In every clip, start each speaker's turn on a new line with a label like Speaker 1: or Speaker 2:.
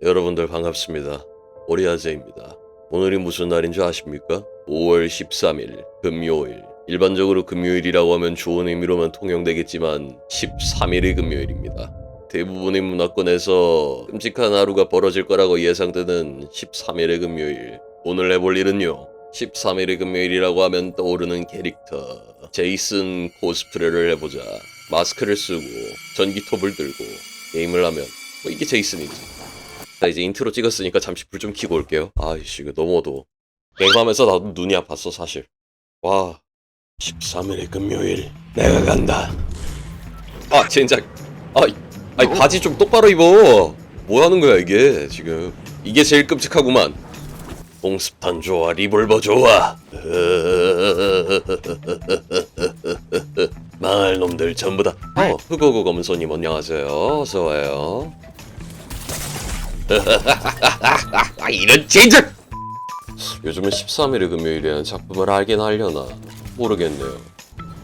Speaker 1: 여러분들 반갑습니다. 오리아제입니다. 오늘이 무슨 날인 줄 아십니까? 5월 13일 금요일. 일반적으로 금요일이라고 하면 좋은 의미로만 통용되겠지만 13일이 금요일입니다. 대부분의 문화권에서 끔찍한 하루가 벌어질 거라고 예상되는 13일의 금요일. 오늘 해볼 일은요. 13일의 금요일이라고 하면 떠오르는 캐릭터. 제이슨 코스프레를 해보자. 마스크를 쓰고 전기톱을 들고 게임을 하면 뭐 이게 제이슨이지. 나 이제 인트로 찍었으니까 잠시 불 좀 켜고 올게요. 아이씨 이거 너무 어두워. 게임하면서 나도 눈이 아팠어 사실. 와 13일의 금요일 내가 간다. 아 젠장. 아, 아이 바지 좀 똑바로 입어. 뭐 하는 거야 이게 지금. 이게 제일 끔찍하구만. 공습탄 좋아 리볼버 좋아. 망할 놈들 전부 다. 어 흑어고 검은손님 안녕하세요. 어서 와요. 아, 이런 젠장! 요즘은 13일의 금요일이라는 작품을 알긴 하려나 모르겠네요.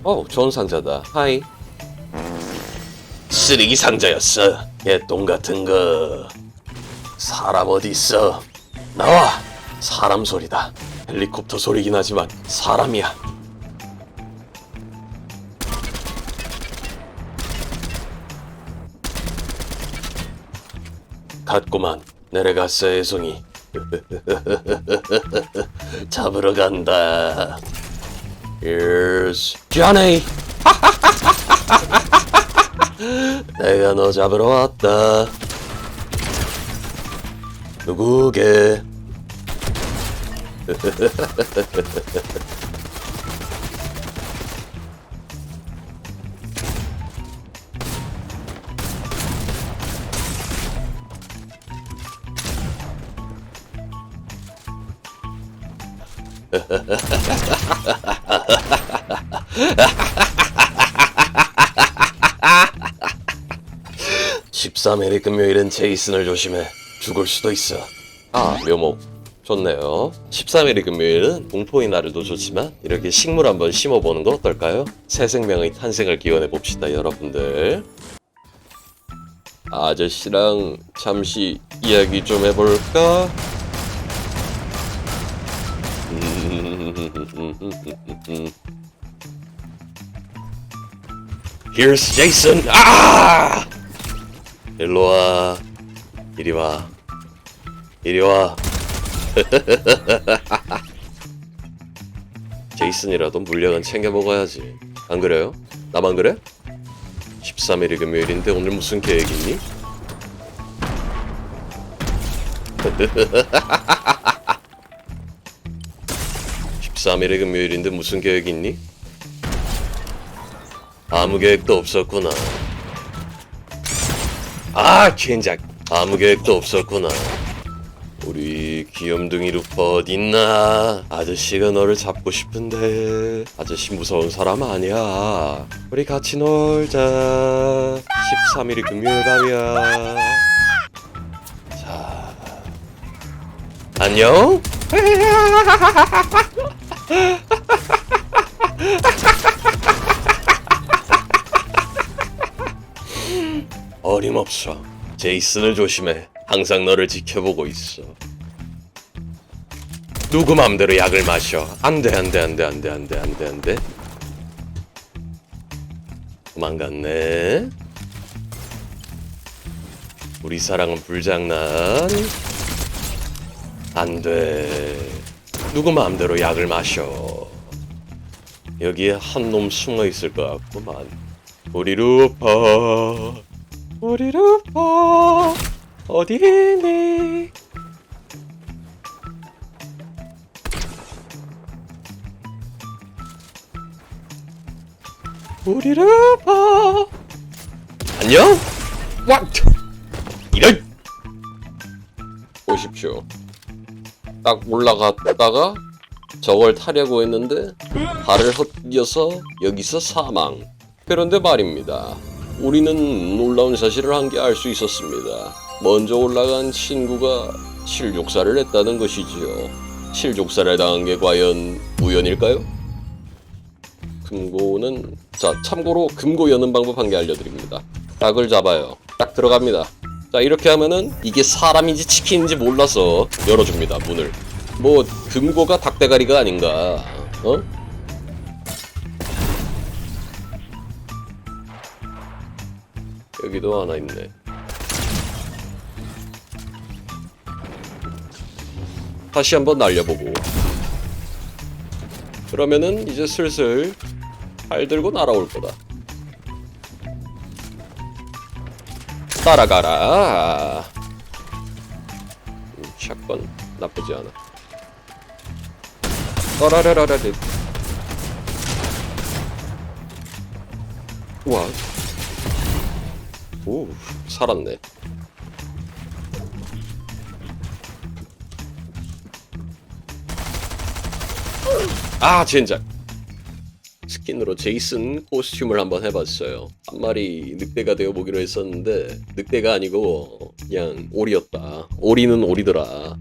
Speaker 1: 어, 좋은 상자다. 하이. 쓰레기 상자였어. 개똥 같은 거. 사람 어디 있어? 나와. 사람 소리다. 헬리콥터 소리긴 하지만 사람이야. 갔구만. 내려갔어, 애송이. 잡으러 간다. Here's Johnny. 내가 너 잡으러 왔다. 누구게? (13일의) 금요일은 제이슨을 조심해 죽을 수도 있어. 아 묘목. 좋네요. 13일의 금요일은 공포의 날도 좋지만 이렇게 식물 한번 심어보는 거 어떨까요? 새 생명의 탄생을 기원해 봅시다 여러분들. 아저씨랑 잠시 이야기 좀 해볼까 Here's Jason. 아! 일로 와. 이리 와. 이리 와. 제이슨이라도 물량은 챙겨 먹어야지. 안 그래요? 나만 그래? 13일이 금요일인데 오늘 무슨 계획 있니? (13일의) 금요일인데 무슨 계획 있니? 아무 계획도 없었구나. 아, 젠장. 아무 계획도 없었구나. 우리 귀염둥이 루퍼 어딨나? 아저씨가 너를 잡고 싶은데 아저씨 무서운 사람 아니야. 우리 같이 놀자. 13일이 금요일 밤이야. 자, 안녕. 어림없어. 제이슨을 조심해. 항상 너를 지켜보고 있어. 누구 맘대로 약을 마셔. 안 돼, 안 돼, 안 돼, 안 돼, 안 돼, 안 돼, 안 돼. 도망갔네. 우리 사랑은 불장난. 안 돼. 누구 마음대로 약을 마셔. 여기에 한 놈 숨어 있을 것 같구만. 우리 루퍼. 우리 루퍼. 어디 있니? 우리 루퍼. 안녕? 와! 이런! 보십시오. 딱 올라갔다가 저걸 타려고 했는데 발을 헛디뎌서 여기서 사망. 그런데 말입니다. 우리는 놀라운 사실을 한 개 알 수 있었습니다. 먼저 올라간 친구가 실족사를 했다는 것이지요. 실족사를 당한 게 과연 우연일까요? 금고는 자 참고로 금고 여는 방법 한 개 알려드립니다. 딱을 잡아요. 딱 들어갑니다. 자 이렇게 하면은 이게 사람인지 치킨인지 몰라서 열어줍니다 문을. 뭐 금고가 닭대가리가 아닌가 어? 여기도 하나 있네. 다시 한번 날려보고. 그러면은 이제 슬슬 팔 들고 날아올 거다 따라가라 음, 샷건 나쁘지 않아 따라라라라 와. 오, 살았네. 아, 젠장. 스킨으로 제이슨 코스튬을 한번 해봤어요. 한 마리 늑대가 되어보기로 했었는데 늑대가 아니고 그냥 오리였다. 오리는 오리더라.